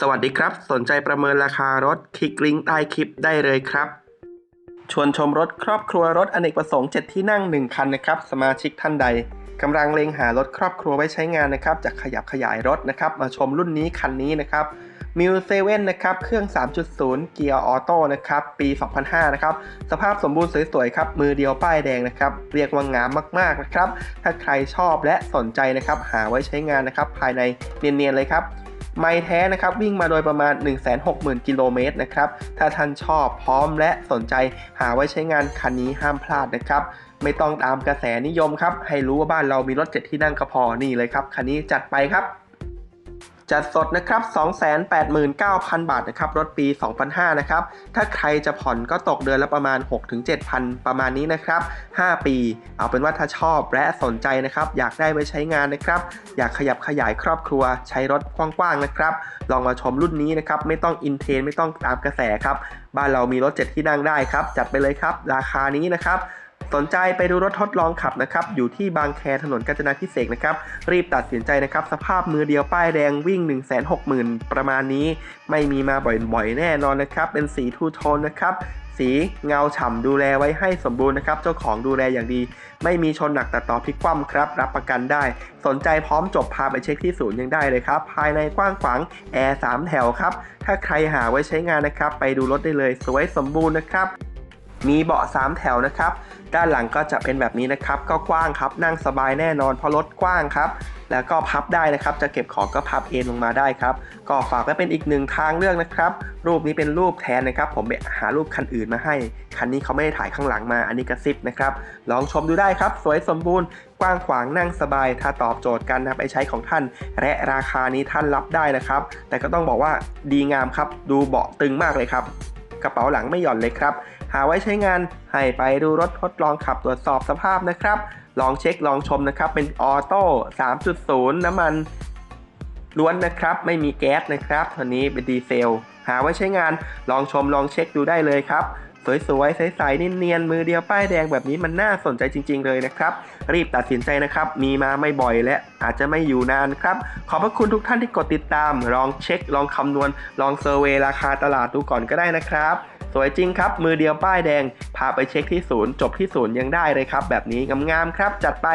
สวัสดีครับ สนใจประเมินราคารถคลิกลิงก์ใต้คลิปได้เลยครับ ชวนชมรถครอบครัวรถอเนกประสงค์ 7 ที่นั่ง 1 คันนะครับ สมาชิกท่านใดกำลังเล็งหารถครอบครัวไว้ใช้งานนะครับจะขยับขยายรถนะครับ มาชมรุ่นนี้คันนี้นะครับมิวเซเว่นนะครับ เครื่อง 3.0 เกียร์ออโต้นะครับ ปี 2005 นะครับ สภาพสมบูรณ์สวยๆ ครับ มือเดียวป้ายแดงนะครับ เรียกว่างามมากๆนะครับ ถ้าใครชอบและสนใจนะครับ หาไว้ใช้งานนะครับ ภายในเนียนๆ เลยครับ ไม่แท้นะครับวิ่งมาโดยประมาณ 160,000 กิโลเมตรนะครับ ถ้าท่านชอบพร้อมและสนใจหาไว้ใช้งานคันนี้ห้ามพลาดนะครับ ไม่ต้องตามกระแสนิยมครับ ให้รู้ว่าบ้านเรามีรถเจ็ดที่นั่งก็พอนี่เลยครับ คันนี้จัดไปครับ จัดสดนะครับ 289,000 บาทนะครับ รถปี 2005 นะครับ ถ้าใครจะผ่อนก็ตกเดือนละประมาณ 6-7,000 ประมาณนี้นะครับ 5 ปี เอาเป็นว่าถ้าชอบและสนใจนะครับ อยากได้ไว้ใช้งานนะครับ อยากขยับขยายครอบครัว ใช้รถกว้างๆนะครับ ลองมาชมรุ่นนี้นะครับ ไม่ต้องอินเทนไม่ต้องตามกระแสครับ บ้านเรามีรถ 7 ที่นั่งได้ครับ จัดไปเลยครับ ราคานี้นะครับ สนใจไปดูรถทดลองขับนะครับอยู่ที่บางแคถนนกาญจนาพิเศษนะครับรีบตัดสินใจนะครับสภาพมือเดียวป้ายแดงวิ่ง 1 6 0 0 0 0 ประมาณนี้ ไม่มีมาบ่อยๆแน่นอนนะครับ เป็นสีทูโทนนะครับสีเงาฉ่ำดูแลไว้ให้สมบูรณ์นะครับ เจ้าของดูแลอย่างดี ไม่มีชนหนักตัดต่อพลิกคว่ำครับ รับประกันได้ สนใจพร้อมจบพาไปเช็คที่ศูนย์ยังได้เลยครับ ภายในกว้างขวางแอร์3แถวครับ ถ้าใครหาไว้ใช้งานนะครับ ไปดูรถได้เลยสวยสมบูรณ์นะครับ มีเบาะ 3 แถวนะครับ ด้านหลังก็จะเป็นแบบนี้นะครับ ก็กว้างครับ นั่งสบายแน่นอนเพราะรถกว้างครับ แล้วก็พับได้นะครับ จะเก็บของก็พับเอ็นลงมาได้ครับ ก็ฝากไว้เป็นอีกหนึ่งทางเลือกนะครับ รูปนี้เป็นรูปแทนนะครับ ผมไปหารูปคันอื่นมาให้ คันนี้เขาไม่ได้ถ่ายข้างหลังมา อันนี้กระซิบนะครับ ลองชมดูได้ครับ สวยสมบูรณ์ กว้างขวางนั่งสบาย ถ้าตอบโจทย์กันนะไปใช้ของท่าน และราคานี้ท่านรับได้นะครับ แต่ก็ต้องบอกว่าดีงามครับ ดูเบาะตึงมากเลยครับ กระเป๋าหลังไม่หย่อนเลยครับ หาไว้ใช้งานให้ไปดูรถทดลองขับตรวจสอบสภาพนะครับ ลองเช็คลองชมนะครับ เป็นออโต้ 3.0 น้ำมันล้วนนะครับ ไม่มีแก๊สนะครับตัวนี้เป็นดีเซล หาไว้ใช้งานลองชมลองเช็คดูได้เลยครับสวยๆใสๆเนียนๆมือเดียวป้ายแดงแบบนี้มันน่าสนใจจริง ๆ เลยนะครับ รีบตัดสินใจนะครับ มีมาไม่บ่อยและอาจจะไม่อยู่นานครับ ขอบพระคุณทุกท่านที่กดติดตาม ลองเช็ค ลองคำนวณ ลองเซอร์เวยราคาตลาดดูก่อนก็ได้นะครับ สวยจริงครับ มือเดียวป้ายแดง พาไปเช็คที่ศูนย์ จบที่ศูนย์ยังได้เลยครับ แบบนี้งามๆครับ จัดไป